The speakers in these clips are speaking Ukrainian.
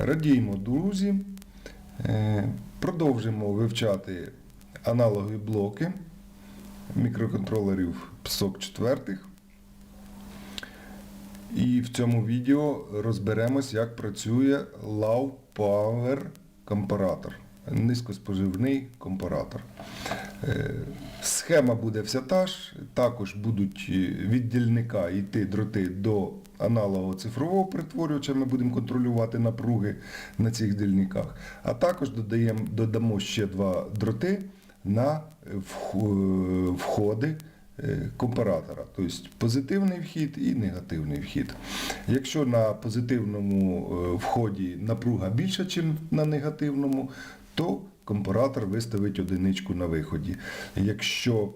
Радіємо, друзі. Е, Продовжимо вивчати аналогові блоки мікроконтролерів PSOC 4. І в цьому відео розберемось, як працює Low Power компаратор. Низькоспоживний компаратор. Е, Схема буде вся та ж. Також будуть е, від дільника йти дроти до аналогового цифрового перетворювача. Ми будемо контролювати напруги на цих дільниках. А також додаємо, додамо ще два дроти на входи е, компаратора, тобто позитивний вхід і негативний вхід. Якщо на позитивному вході напруга більша, ніж на негативному, то компаратор виставить одиничку на виході. Якщо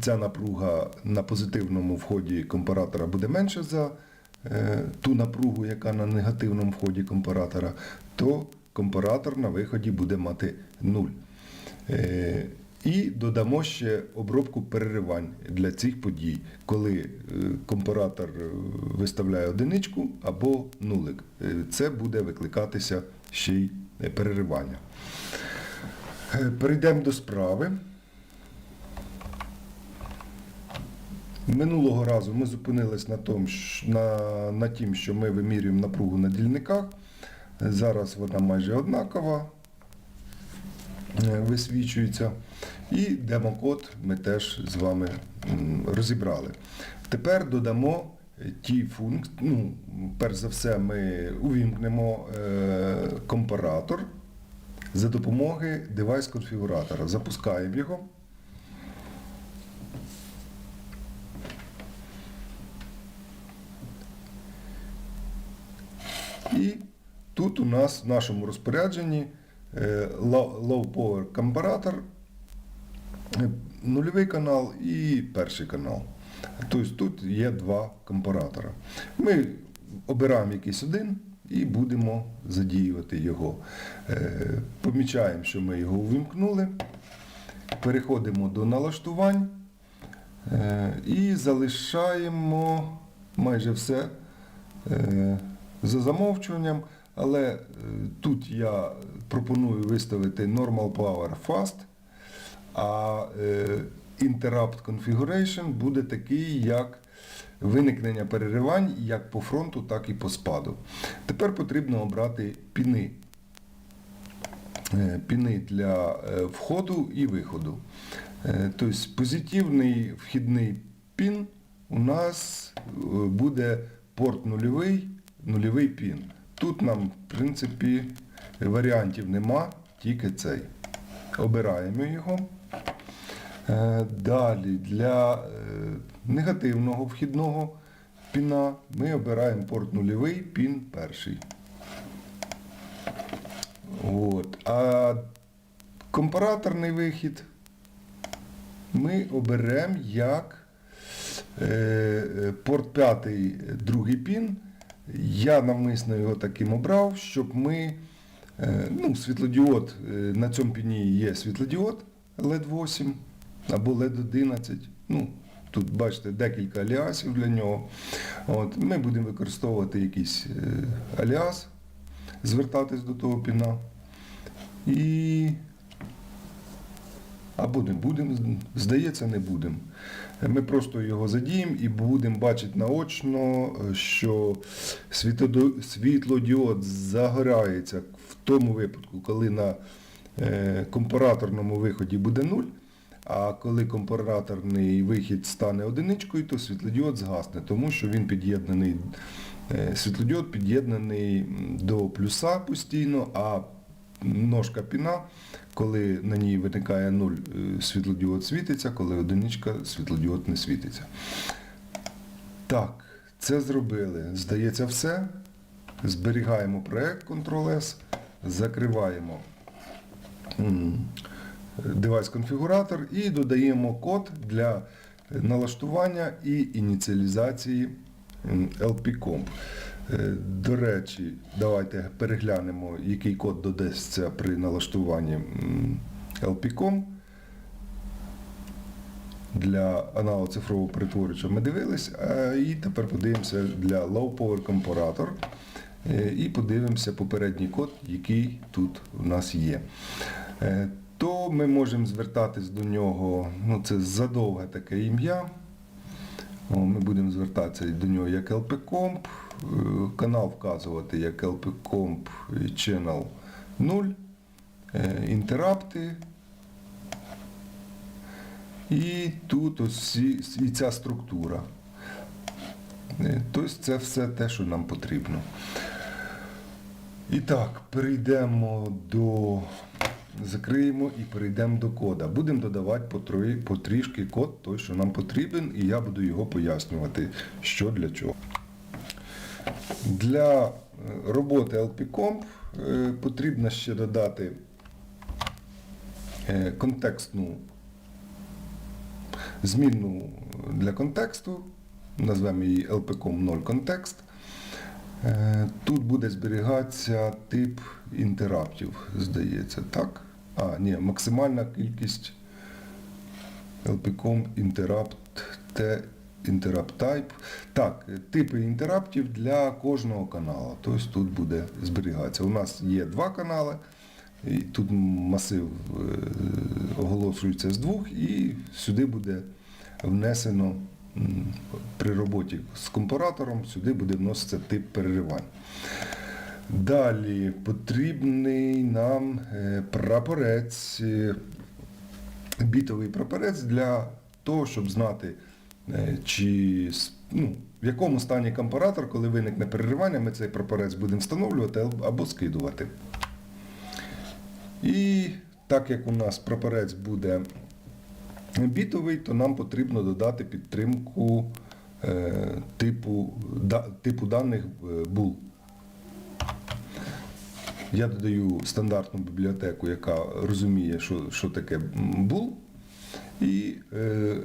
ця напруга на позитивному вході компаратора буде менша за е, ту напругу, яка на негативному вході компаратора, то компаратор на виході буде мати 0. Е, і додамо ще обробку переривань для цих подій, коли е, компаратор виставляє одиничку або нулик. Це буде викликатися ще й переривання. Е, Перейдемо до справи. Минулого разу ми зупинились на, тому, що- на, на тім, що ми вимірюємо напругу на дільниках. Зараз вона майже однакова е, висвічується. І демокод ми теж з вами розібрали. Тепер додамо е, ті функції. Ну, перш за все, ми увімкнемо е, компаратор за допомогою девайс-конфігуратора. Запускаємо його. І тут у нас в нашому розпорядженні е, low low power компаратор, е, нульовий канал і перший канал. Тобто тут є два компаратора. Ми обираємо якийсь один і будемо задіювати його. Е, Помічаємо, що ми його увімкнули. Переходимо до налаштувань е, і залишаємо майже все е, за замовчуванням, але тут я пропоную виставити Normal Power Fast, а Interrupt Configuration буде такий, як виникнення переривань як по фронту, так і по спаду. Тепер потрібно обрати піни. Е, Піни для е, входу і виходу. Е, Тобто позитивний вхідний пін у нас буде порт нульовий, нульовий пін. Тут нам, в принципі, варіантів нема, тільки цей. Обираємо його. Е, Далі для е, негативного вхідного піна ми обираємо порт нульовий, пін перший. От. А компараторний вихід ми оберемо як е, порт п'ятий, другий пін. Я навмисно його таким обрав, щоб ми, ну, світлодіод, на цьому піні є світлодіод LED 8 або LED 11. Ну, тут бачите декілька аліасів для нього. От, ми будемо використовувати якийсь е, аліас, звертатись до того піна. І або не будемо, здається, не будемо. Ми просто його задіємо і будемо бачити наочно, що світлодіод загорається в тому випадку, коли на е, компараторному виході буде 0, а коли компараторний вихід стане одиничкою, то світлодіод згасне, тому що він під'єднаний, е, світлодіод під'єднаний до плюса постійно, а ножка піна, коли на ній виникає 0, е, світлодіод світиться, коли одиничка світлодіод не світиться. Так, це зробили. Здається, все. Зберігаємо проект Ctrl-S, закриваємо девайс-конфігуратор і додаємо код для налаштування і ініціалізації LP-Comp. Е, До речі, давайте переглянемо, який код додасться при налаштуванні LP-COM. Для аналогу цифрового перетворювача ми дивились, і тепер подивимося для Low Power компаратор. е, і подивимося попередній код, який тут у нас є. То ми можемо звертатись до нього, ну це задовге таке ім'я. Ми будемо звертатися до нього як LP-Comp, е, канал вказувати як LP-Comp Channel 0, е, інтерапти. І тут ось і ця структура. Е, Тобто це все те, що нам потрібно. І так, перейдемо до. Закриємо і перейдемо до кода. Будемо додавати потрішки код, той, що нам потрібен, і я буду його пояснювати, що для чого. Для е, роботи LP-Comp е, потрібно ще додати е, контекстну змінну для контексту, назвемо її LPCOM 0 контекст. Тут буде зберігатися тип інтераптів, здається, так? А, ні, максимальна кількість LPCOM Interrupt T Interrupt Type. Так, типи інтераптів для кожного каналу. Тобто тут буде зберігатися. У нас є два канали, і тут масив е, оголошується з двох, і сюди буде внесено при роботі з компаратором, сюди буде вноситися тип переривань. Далі потрібний нам е, прапорець, е, бітовий прапорець для того, щоб знати, е, чи ну, в якому стані компаратор, коли виникне переривання, ми цей прапорець будемо встановлювати або скидувати. І так як у нас прапорець буде бітовий, то нам потрібно додати підтримку типу, да, типу даних bool. Я додаю стандартну бібліотеку, яка розуміє, що, що таке bool, і е,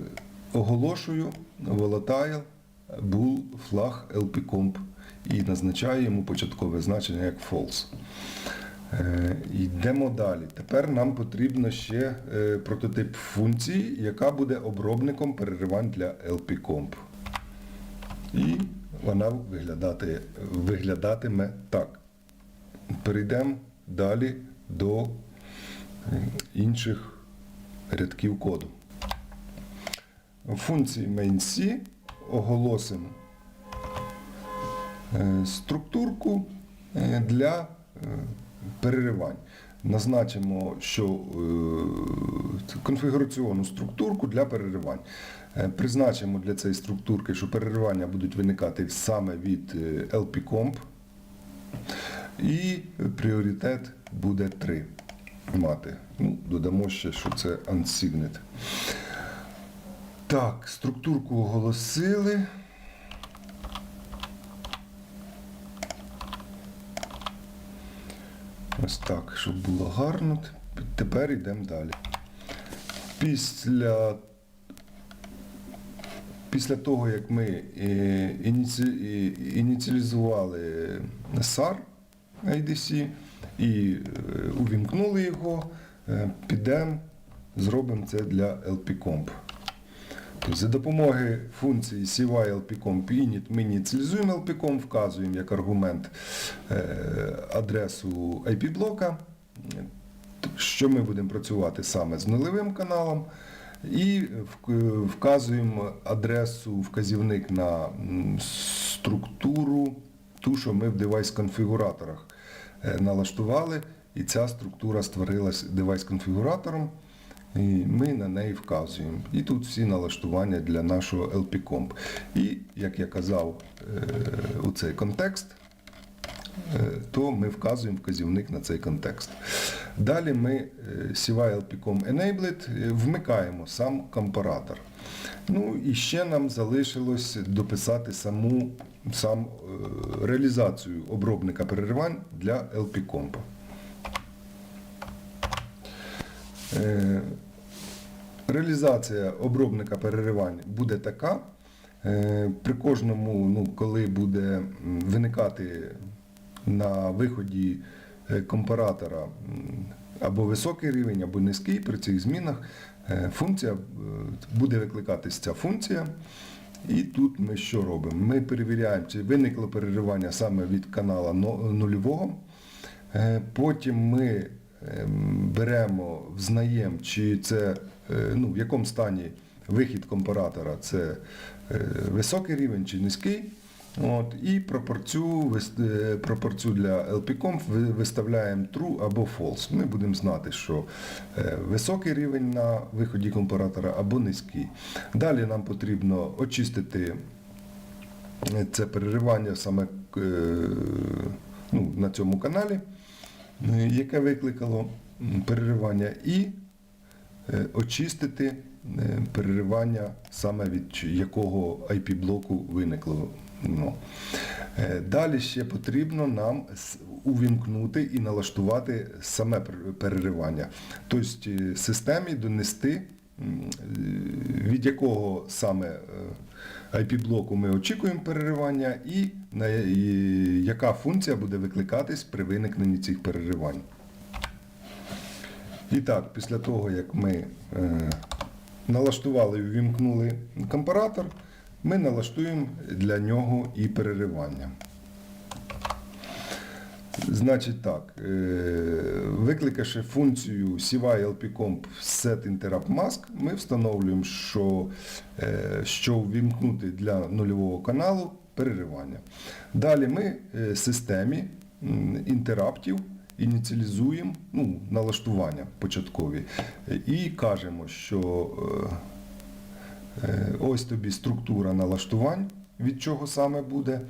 оголошую volatile bool flag lpcomp і назначаю йому початкове значення як false. Е, Йдемо далі. Тепер нам потрібно ще е, прототип функції, яка буде обробником переривань для LP-Comp. І вона виглядати, виглядатиме так. Перейдемо далі до е, інших рядків коду. В функції main.c оголосимо е, структурку е, для переривань. Назначимо, що конфігураційну структурку для переривань. Призначимо для цієї структурки, що переривання будуть виникати саме від LP-Comp. І пріоритет буде 3 мати. Ну, додамо ще, що це unsigned. Так, структурку оголосили. Ось так, щоб було гарно. Тепер йдемо далі. Після, після того, як ми е, ініці, ініціалізували SAR IDC і е, увімкнули його, е, підемо, зробимо це для LP-Comp. Тобто за допомогою функції CY LPComp init ми ініціалізуємо LPComp, вказуємо як аргумент е, адресу IP-блока, що ми будемо працювати саме з нульовим каналом, і вказуємо адресу, вказівник на структуру, ту, що ми в девайс-конфігураторах налаштували, і ця структура створилась девайс-конфігуратором. І ми на неї вказуємо. І тут всі налаштування для нашого LP-Comp. І, як я казав, е, у цей контекст, е, то ми вказуємо вказівник на цей контекст. Далі ми е, CY LP-Com Enabled е, вмикаємо сам компаратор. Ну і ще нам залишилось дописати саму сам е, реалізацію обробника переривань для LP-Comp. Е, Реалізація обробника переривань буде така. Е, При кожному, ну, коли буде виникати на виході компаратора або високий рівень, або низький, при цих змінах функція е, буде викликатись ця функція. І тут ми що робимо? Ми перевіряємо, чи виникло переривання саме від канала нульового. Е, Потім ми ем, беремо, взнаємо, чи це е, ну, в якому стані вихід компаратора це е, високий рівень чи низький. От, і пропорцію, е, пропорцію для LPCOM ви- виставляємо true або false. Ми будемо знати, що е, високий рівень на виході компаратора або низький. Далі нам потрібно очистити е, це переривання саме ну, на цьому каналі, яке викликало переривання, і очистити переривання саме від якого IP-блоку виникло. Ну. Далі ще потрібно нам увімкнути і налаштувати саме переривання. Тобто е, системі донести, е, від якого саме IP-блоку ми очікуємо переривання і, яка функція буде викликатись при виникненні цих переривань. І так, після того, як ми налаштували і увімкнули компаратор, ми налаштуємо для нього і переривання. Значить так, е, викликавши функцію CY LPComp set interrupt mask, ми встановлюємо, що, е, що ввімкнути для нульового каналу переривання. Далі ми е, системі інтераптів ініціалізуємо ну, налаштування початкові і кажемо, що Ось тобі структура налаштувань, від чого саме буде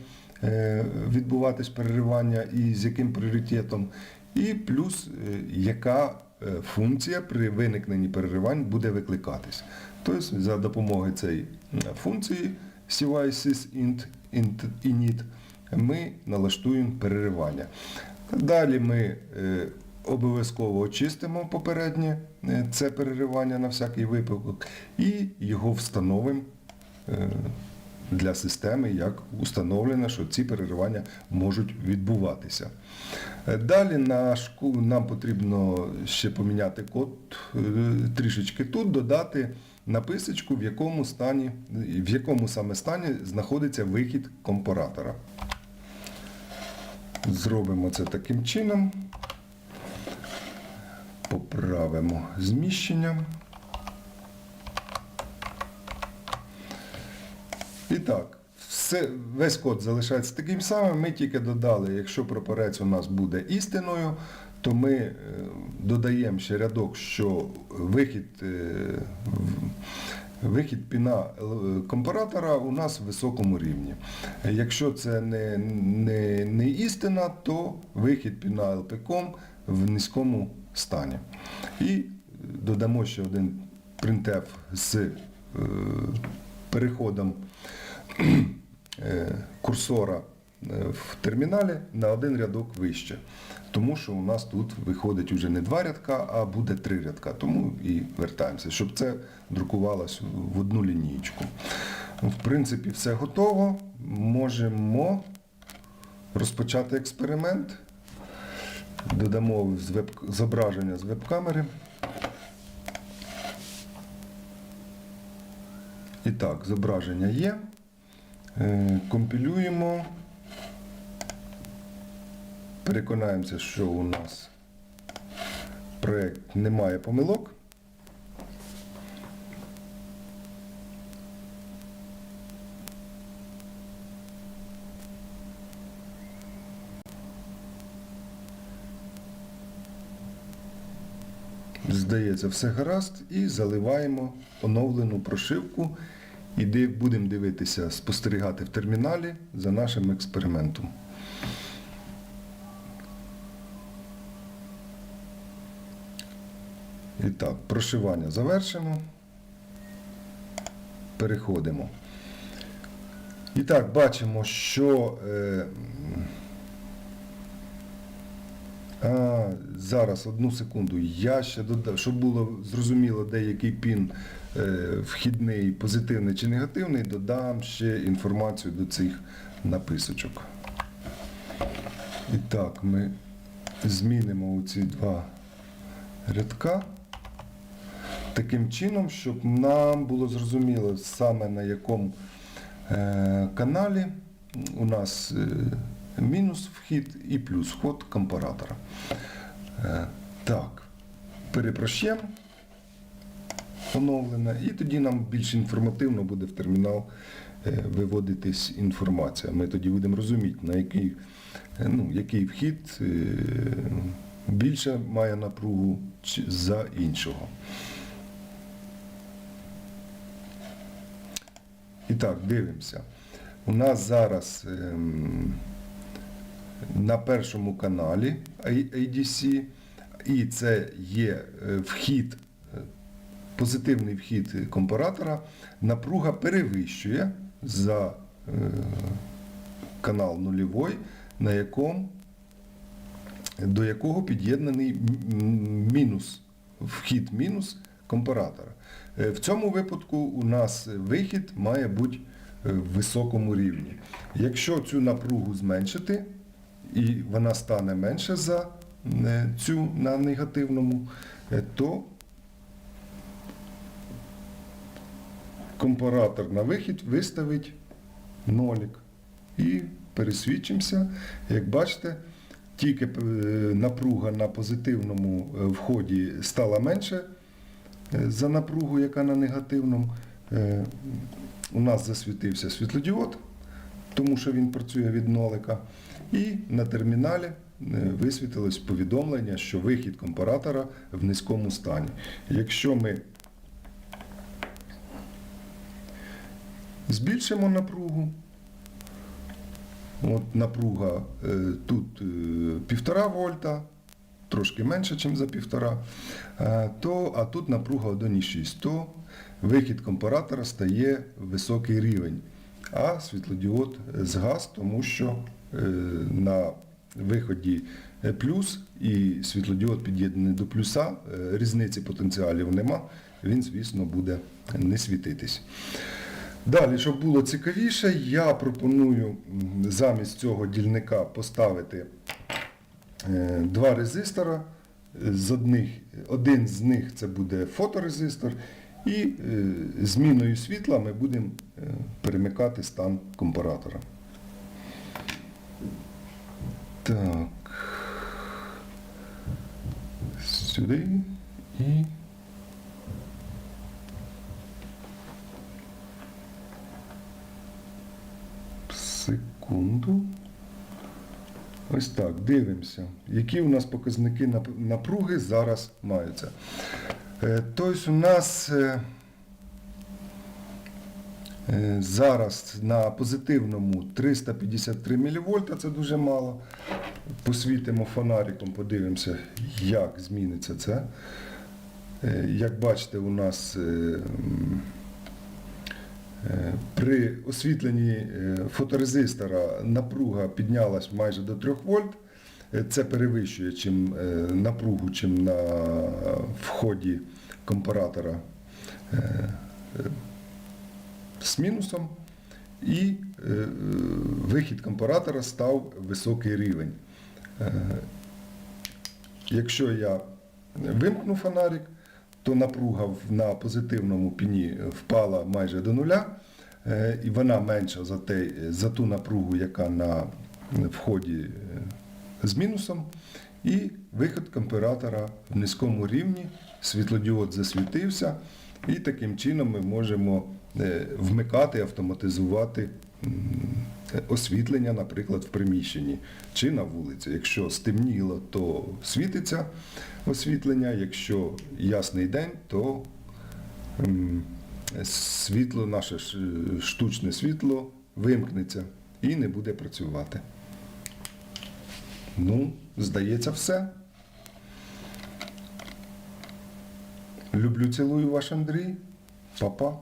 е, відбуватись переривання і з яким пріоритетом, і плюс е, яка е, функція при виникненні переривань буде викликатись. Тобто за допомогою цієї функції int init ми налаштуємо переривання. Далі ми е, обов'язково очистимо попереднє е, це переривання на всякий випадок і його встановимо е, для системи, як установлено, що ці переривання можуть відбуватися. Е, Далі нам потрібно ще поміняти код трішечки тут, додати написочку, в якому стані, в якому саме стані знаходиться вихід компаратора. Зробимо це таким чином. Поправимо зміщення. І так, все, весь код залишається таким самим. Ми тільки додали, якщо прапорець у нас буде істиною, то ми е, додаємо ще рядок, що вихід, е, вихід піна е, компаратора у нас в високому рівні. Якщо це не, не, не істина, то вихід піна LPCOM в низькому стані. І додамо ще один printf з е, переходом е, курсора е, в терміналі на один рядок вище. Тому що у нас тут виходить вже не два рядка, а буде три рядка. Тому і вертаємося, щоб це друкувалось в одну лінієчку. В принципі, все готово. Можемо розпочати експеримент. Додамо зображення з веб-камери. І так, зображення є. Е, Компілюємо. Переконаємося, що у нас проєкт не має помилок. Здається, все гаразд, і заливаємо оновлену прошивку і будемо дивитися, спостерігати в терміналі за нашим експериментом. І так, прошивання завершено. Переходимо. І так, бачимо, що е, а, зараз, одну секунду. Я ще додав, щоб було зрозуміло, де який пін е, вхідний, позитивний чи негативний, додам ще інформацію до цих написочок. І так, ми змінимо ці два рядка таким чином, щоб нам було зрозуміло саме на якому е, каналі у нас е, мінус вхід і плюс вход компаратора. Е, Так, перепрощемо оновлене, і тоді нам більш інформативно буде в термінал е, виводитись інформація. Ми тоді будемо розуміти, на який, е, ну, який вхід більше має напругу за іншого. І так, дивимося. У нас зараз ем, на першому каналі ADC, і це є е, вхід, е, позитивний вхід компаратора. Напруга перевищує за е, канал нульовий, на якому, до якого під'єднаний мінус, вхід мінус компаратора. В цьому випадку у нас вихід має бути в високому рівні. Якщо цю напругу зменшити, і вона стане менше за е, цю на негативному, е, то компаратор на вихід виставить нолик. І пересвідчимося. Як бачите, тільки е, напруга на позитивному вході стала менше за напругу, яка на негативному. У нас засвітився світлодіод, тому що він працює від нолика. І на терміналі е, висвітилось повідомлення, що вихід компаратора в низькому стані. Якщо ми збільшимо напругу, От напруга е, тут е, 1,5 вольта, трошки менше, ніж за 1,5, е, то, а тут напруга 1,6, то вихід компаратора стає високий рівень, а світлодіод згас, тому що е, на виході е, плюс і світлодіод під'єднаний до плюса, е, різниці потенціалів нема, він, звісно, буде не світитись. Далі, щоб було цікавіше, я пропоную замість цього дільника поставити два резистора. З одних, один з них це буде фоторезистор, і е, зміною світла ми будемо е, перемикати стан компаратора. Так. Сюди і. Секунду. Ось так, дивимося, які у нас показники напруги зараз маються. Е, Тобто у нас е, е, зараз на позитивному 353 мВ, це дуже мало. Посвітимо фонариком, подивимося, як зміниться це. Як бачите, у нас При освітленні фоторезистора напруга піднялась майже до 3 вольт. Е, Це перевищує чим, е, напругу, чим на вході компаратора е, з мінусом. І вихід компаратора став високий рівень. Якщо я вимкну фонарик, то напруга на позитивному піні впала майже до нуля, і вона менша за, ту напругу, яка на вході з мінусом. І вихід компаратора в низькому рівні, світлодіод засвітився, і таким чином ми можемо е, вмикати, автоматизувати освітлення, наприклад, в приміщенні чи на вулиці. Якщо стемніло, то світиться освітлення, якщо ясний день, то світло, наше штучне світло вимкнеться і не буде працювати. Ну, здається, все. Люблю, цілую ваш Андрій. Па-па.